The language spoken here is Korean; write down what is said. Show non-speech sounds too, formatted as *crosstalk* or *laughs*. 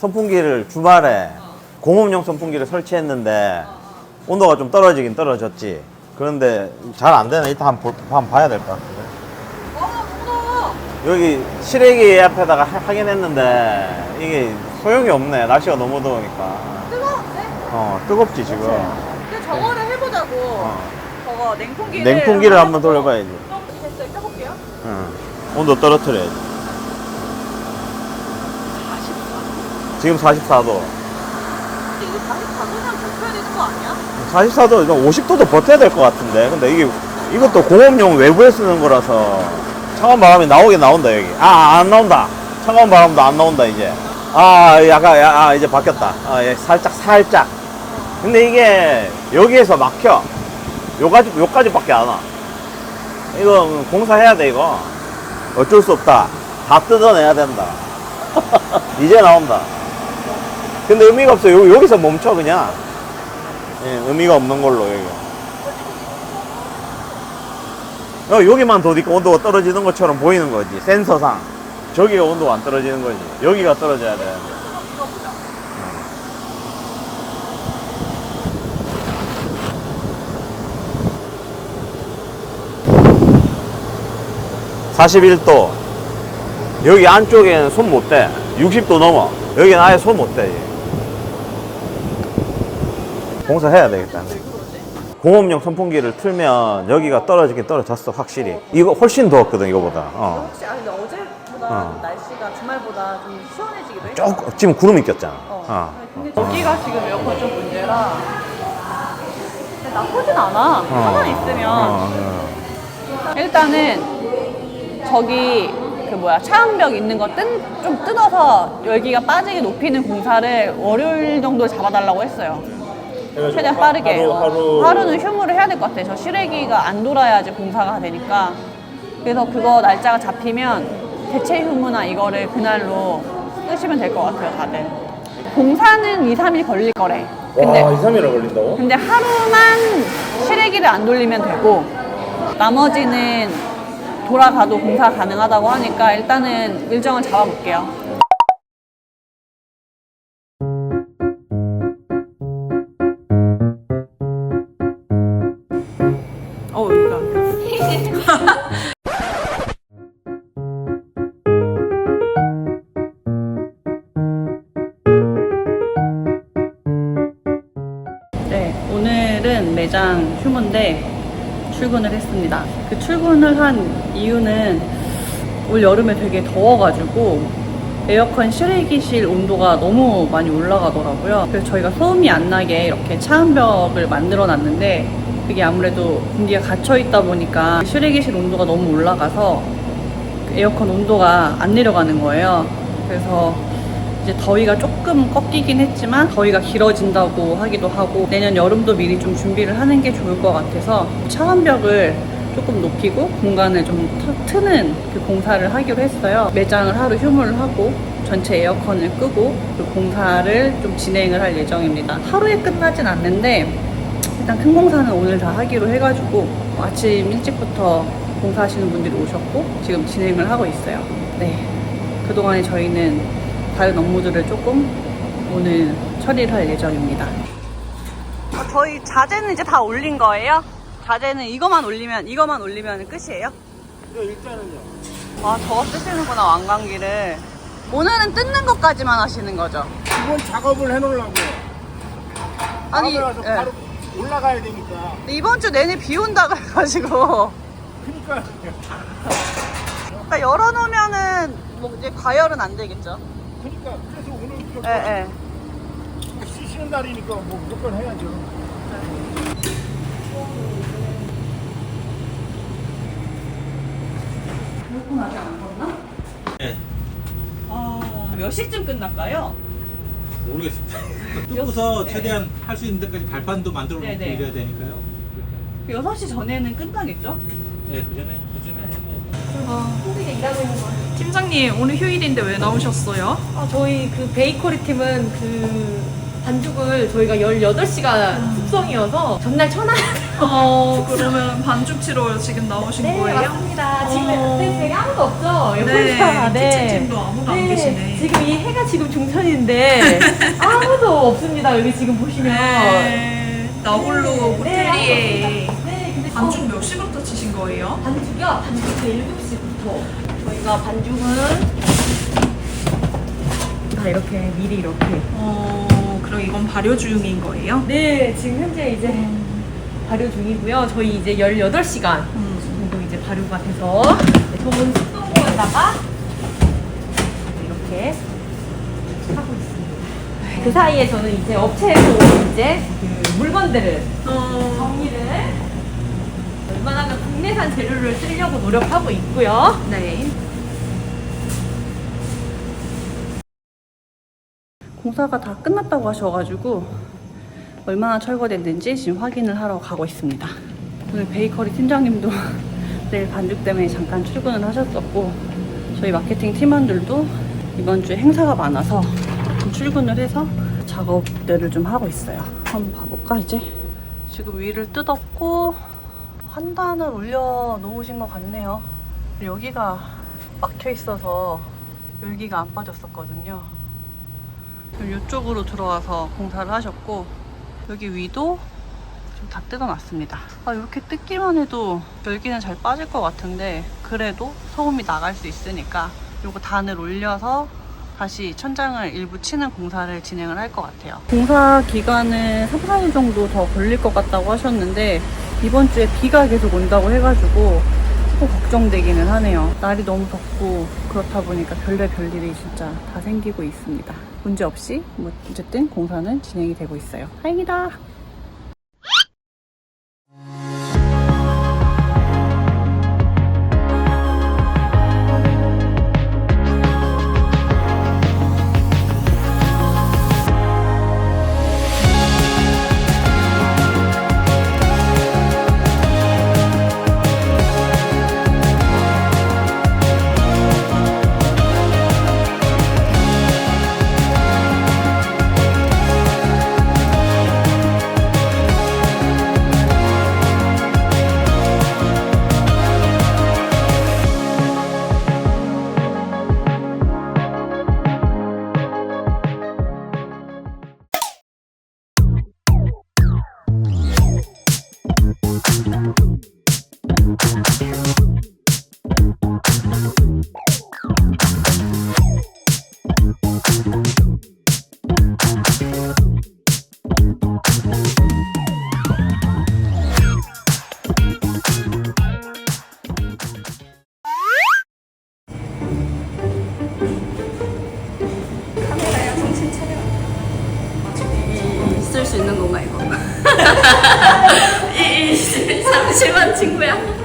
선풍기를 주말에 공업용 선풍기를 설치했는데 온도가 좀 떨어지긴 떨어졌지. 그런데 잘 안 되네. 일단 한번, 볼- 한번 봐야 될 것 같은데. 아. 여기 실외기 앞에다가 하- 하긴 했는데 이게 소용이 없네. 날씨가 너무 더우니까. 뜨거운데? 어, 뜨겁지 지금. 근데 저거를 해보자고. 어. 저거 냉풍기를. 냉풍기를 한번 돌려봐야지. 좀 됐어요. 켜볼게요. 응. 온도 떨어뜨려야지. 44. 지금 44도. 근데 이거 44도면 버텨야 되는 거 아니야? 44도, 이거 50도도 버텨야 될 것 같은데. 근데 이게, 이것도 공업용 외부에 쓰는 거라서 차가운 바람이 나오긴 나온다, 여기. 아, 안 나온다. 차가운 바람도 안 나온다, 이제. 아, 약간, 야, 아, 이제 바뀌었다. 아, 예, 살짝, 살짝. 근데 이게 여기에서 막혀. 요까지, 요까지밖에 안 와. 이거 공사해야 돼, 이거. 어쩔 수 없다. 다 뜯어내야 된다. *laughs* 이제 나온다. 근데 의미가 없어. 요, 여기서 멈춰, 그냥. 예, 의미가 없는 걸로 여기. 어, 여기만 더니까 온도가 떨어지는 것처럼 보이는 거지 센서상 저기가 온도가 안 떨어지는 거지 여기가 떨어져야 보자. 41도 여기 안쪽에는 손 못대 60도 넘어 여기는 아예 손 못 대. 공사해야 되겠다 공업용 선풍기를 틀면 여기가 떨어지긴 떨어졌어 확실히 이거 훨씬 더웠거든 이거보다 어. 혹시 아 근데 어제보다 어. 날씨가 주말보다 좀 시원해지기도 했어. 조금 지금 구름이 꼈잖아 어. 어. 근데 여기가 지금 에어컨 좀 문제라. 근데 나쁘진 않아. 어. 가만히 있으면. 어, 어. 일단은 저기 그 뭐야 차음벽 있는 거 뜬, 좀 뜯어서 열기가 빠지게 높이는 공사를 월요일 정도에 잡아달라고 했어요. 최대한 빠르게. 어, 하루 는 휴무를 해야 될 것 같아요. 저 실외기가 안 돌아야지 공사가 되니까. 그래서 그거 날짜가 잡히면 대체 휴무나 이거를 그날로 쓰시면 될 것 같아요, 다들. 공사는 2, 3일 걸릴 거래. 근데, 와 2, 3일을 걸린다고? 근데 하루만 실외기를 안 돌리면 되고 나머지는 돌아가도 공사 가능하다고 하니까 일단은 일정을 잡아볼게요. *laughs* 네, 오늘은 매장 휴무인데 출근을 했습니다. 그 출근을 한 이유는 올 여름에 되게 더워가지고 에어컨 실외기실 온도가 너무 많이 올라가더라고요. 그래서 저희가 소음이 안 나게 이렇게 차음벽을 만들어 놨는데 그게 아무래도 공기가 갇혀 있다 보니까 실외기실 온도가 너무 올라가서 에어컨 온도가 안 내려가는 거예요. 그래서 이제 더위가 조금 꺾이긴 했지만 더위가 길어진다고 하기도 하고 내년 여름도 미리 좀 준비를 하는 게 좋을 것 같아서 차원벽을 조금 높이고 공간을 좀 트- 트는 그 공사를 하기로 했어요. 매장을 하루 휴무를 하고 전체 에어컨을 끄고 그 공사를 좀 진행을 할 예정입니다. 하루에 끝나진 않는데 일단 큰 공사는 오늘 다 하기로 해가지고 아침 일찍부터 공사하시는 분들이 오셨고 지금 진행을 하고 있어요. 네. 그동안에 저희는 다른 업무들을 조금 오늘 처리를 할 예정입니다. 어, 저희 자재는 이제 다 올린 거예요? 자재는 이거만 올리면 이거만 올리면 끝이에요? 일단은요. 아 저거 쓰시는구나 왕관기를. 오늘은 뜯는 것까지만 하시는 거죠? 기본 작업을 해놓으려고. 아니 예. 바로 올라가야 되니까. 근데 이번 주 내내 비 온다 그래가지고 그러니까 그러니까 열어놓으면은 뭐 이제 과열은 안 되겠죠? 그러니까 그래서 오늘 무조건 예, 예. 쉬시는 날이니까 뭐 무조건 해야죠. 에어컨 아직 안 껐나? 네. 아, 몇 시쯤 끝날까요? 모르겠습니다. *laughs* 뜯고서 최대한 할 수 있는 데까지 발판도 만들어 놓고 네. 네네. 이래야 되니까요. 6시 전에는 끝나겠죠? 네, 그 전에, 그 전에. 팀장님, 오늘 휴일인데 왜 나오셨어요? 아, 저희 그 베이커리 팀은 그 반죽을 저희가 18시간 숙성이어서 전날 천안 어 그러면 반죽 치러 지금 나오신 네, 거예요? 맞습니다. 지금 어. 네, 되게 아무도 없죠? 네, 여기가. 키친팀도 아무도 안 계시네. 지금 이 해가 지금 중천인데 *laughs* 아무도 없습니다. 여기 지금 보시면. 네, 나 홀로 네, 호텔리에 없습니다. 네, 근데 반죽 몇 시부터 치신 거예요? 반죽이요? 반죽은 7시부터. 저희가 반죽은 다 이렇게 미리 이렇게. 어 그럼 이건 발효 중인 거예요? 네, 지금 현재 이제 발효 중이고요. 저희 이제 18시간 음. 정도 이제 발효가 돼서 네, 좋은 숙성고에다가 이렇게 하고 있습니다. 그 사이에 저는 이제 업체에서 온 이제 그 물건들을 어, 정리를 웬만하면 국내산 재료를 쓰려고 노력하고 있고요. 네. 공사가 다 끝났다고 하셔가지고 얼마나 철거됐는지 지금 확인을 하러 가고 있습니다. 오늘 베이커리 팀장님도 *laughs* 내일 반죽 때문에 잠깐 출근을 하셨었고 저희 마케팅 팀원들도 이번 주에 행사가 많아서 좀 출근을 해서 작업들을 좀 하고 있어요. 한번 봐볼까 이제? 지금 위를 뜯었고 한 단을 올려 놓으신 것 같네요. 여기가 막혀 있어서 열기가 안 빠졌었거든요. 이쪽으로 들어와서 공사를 하셨고 여기 위도 좀 다 뜯어놨습니다. 아 이렇게 뜯기만 해도 열기는 잘 빠질 것 같은데 그래도 소음이 나갈 수 있으니까 요거 단을 올려서 다시 천장을 일부 치는 공사를 진행을 할 것 같아요. 공사 기간은 3, 4일 정도 더 걸릴 것 같다고 하셨는데 이번 주에 비가 계속 온다고 해가지고 조금 걱정되기는 하네요. 날이 너무 덥고 그렇다 보니까 별별 별일이 진짜 다 생기고 있습니다. 문제 없이 뭐 어쨌든 공사는 진행이 되고 있어요. 다행이다. 이거? 잠시만 친구야